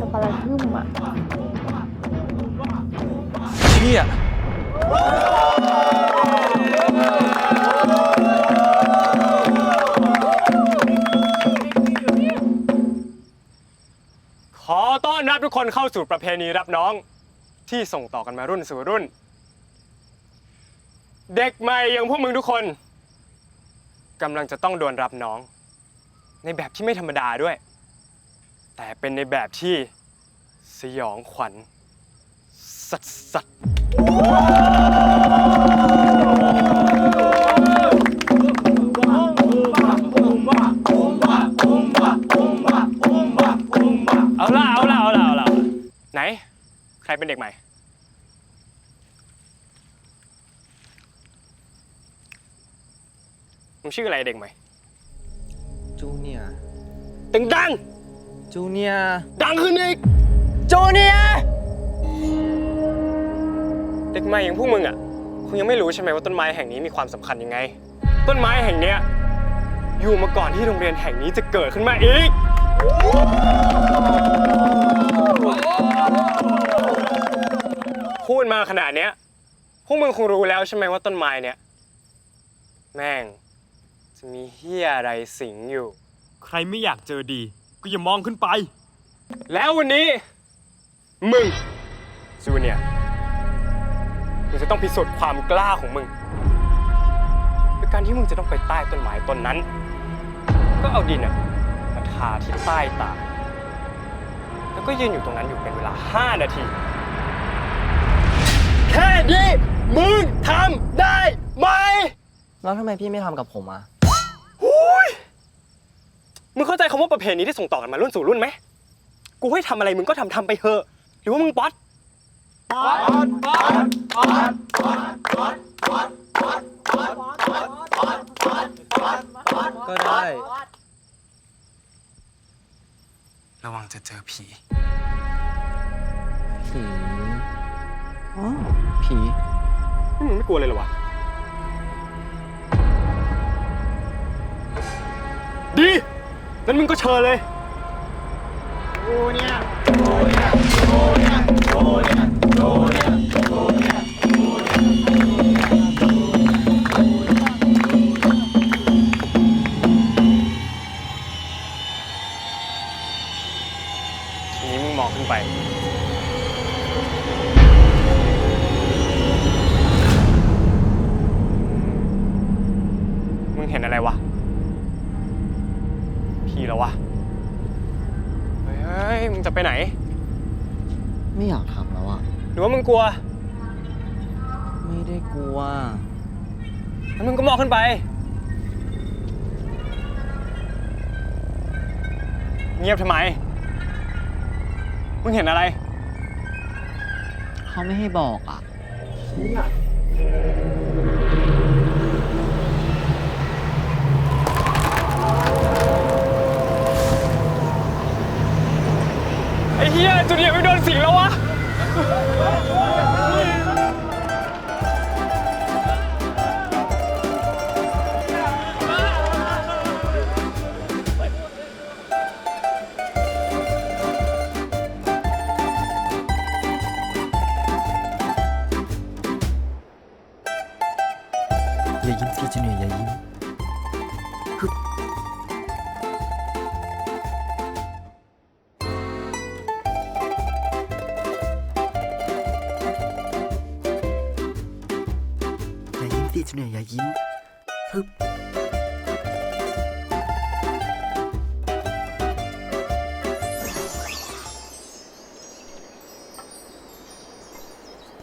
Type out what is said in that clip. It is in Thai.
สปาราทึมอะเชี่ย ขอต้อนรับทุกคนเข้าสู่ประเพณีรับน้องที่ส่งต่อกันมารุ่นสู่รุ่น เด็กใหม่อย่างพวกมึงทุกคนกำลังจะต้องโดนรับน้อง ในแบบที่ไม่ธรรมดาด้วย แต่เป็นในแบบที่สยองขวัญสัสสัสเอาล่ะเอาล่ะเอาล่ะเอาล่ะไหน ใครเป็นเด็กใหม่ มึงชื่ออะไรเด็กใหม่ จูเนียตึงดัง จูเนียดังขึ้นอีกจูเนียเด็กใหม่อย่างพวกมึงอะคงยังไม่รู้ใช่ไหมว่าต้นไม้แห่งนี้มีความสำคัญยังไง ต้นไม้แห่งเนี้ยอยู่มาก่อนที่โรงเรียนแห่งนี้จะเกิดขึ้นมาอีก พูดมาขนาดเนี้ยพวกมึงคงรู้แล้วใช่ไหมว่าต้นไม้เนี้ยแม่ง จะมีเฮียอะไรสิงอยู่ ใครไม่อยากเจอดี ก็อย่ามองขึ้นไป แล้ววันนี้ มึงจูเนียร์มึงจะต้องพิสูจน์ความกล้าของมึงด้วยการที่มึงจะต้องไปใต้ต้นไม้ต้นนั้น ก็เอาดินอะมาทาที่ใต้ตา แล้วก็ยืนอยู่ตรงนั้นอยู่เป็นเวลา 5 นาที แค่นี้มึงทำได้ไหม แล้วทำไมพี่ไม่ทำกับผมอะ มึงเข้าใจคำว่าประเพณีที่ส่งต่อกันมารุ่นสู่รุ่นไหม กูให้ทำอะไรมึงก็ทำทำไปเถอะ หรือว่ามึงป๊อตก็ได้ ระวังจะเจอผี ผีอ๋อผีนี่มึงไม่กลัวเลยเหรอวะ ดี งั้นมึงก็เชิญเลย ทีนี้มึงมองขึ้นไป มึงเห็นอะไรวะ พี่แล้ววะเฮ้ยเฮ้ย มึงจะไปไหน ไม่อยากทำแล้วอะหรือว่ามึงกลัว ไม่ได้กลัวแล้วมึงก็มองขึ้นไป เงียบทำไม มึงเห็นอะไร เขาไม่ให้บอกอะ ไอ้เหี้ยจูเนียร์ไม่โดนสิงแล้ววะ อย่ายิ้มสิจูเนียร์อย่ายิ้ม เนียร์อย่ายิ้มฮึบ